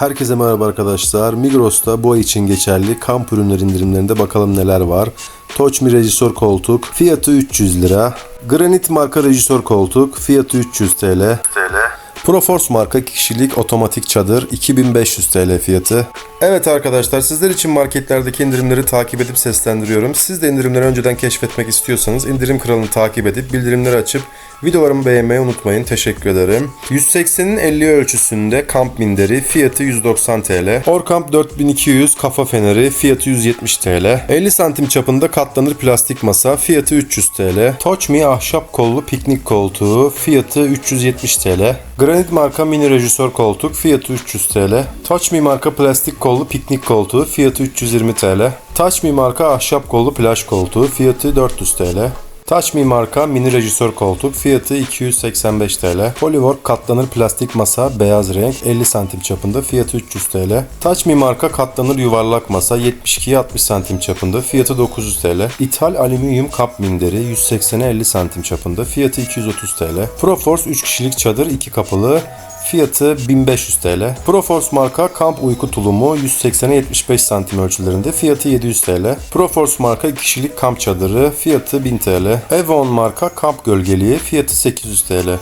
Herkese merhaba arkadaşlar. Migros'ta bu ay için geçerli kamp ürünleri indirimlerinde bakalım neler var. Touchme Regisor koltuk fiyatı 300 lira. Granit marka Regisor koltuk fiyatı 300 TL. Proforce marka 2 kişilik otomatik çadır 2500 TL fiyatı. Evet arkadaşlar sizler için marketlerdeki indirimleri takip edip seslendiriyorum. Siz de indirimleri önceden keşfetmek istiyorsanız indirim kralını takip edip bildirimleri açıp videolarımı beğenmeyi unutmayın. Teşekkür ederim. 180'in 50 ölçüsünde kamp minderi fiyatı 190 TL. Orkamp 4200 kafa feneri fiyatı 170 TL. 50 santim çapında katlanır plastik masa fiyatı 300 TL. Touchme ahşap kollu piknik koltuğu fiyatı 370 TL. Granit marka mini rejisör koltuk fiyatı 300 TL. Touchme marka plastik kollu piknik koltuğu fiyatı 320 TL. Touchme marka ahşap kollu plaj koltuğu fiyatı 400 TL. Touchme marka mini rejisör koltuk fiyatı 285 TL. Polywork katlanır plastik masa beyaz renk 50 santim çapında fiyatı 300 TL. Touchme marka katlanır yuvarlak masa 72'ye 60 santim çapında fiyatı 900 TL. İthal alüminyum kap minderi 180'e 50 santim çapında fiyatı 230 TL. Proforce 3 kişilik çadır 2 kapılı Fiyatı 1500 TL. Proforce marka kamp uyku tulumu 180'e 75 santim ölçülerinde fiyatı 700 TL. Proforce marka 2 kişilik kamp çadırı fiyatı 1000 TL. Evon marka kamp gölgeliği fiyatı 800 TL.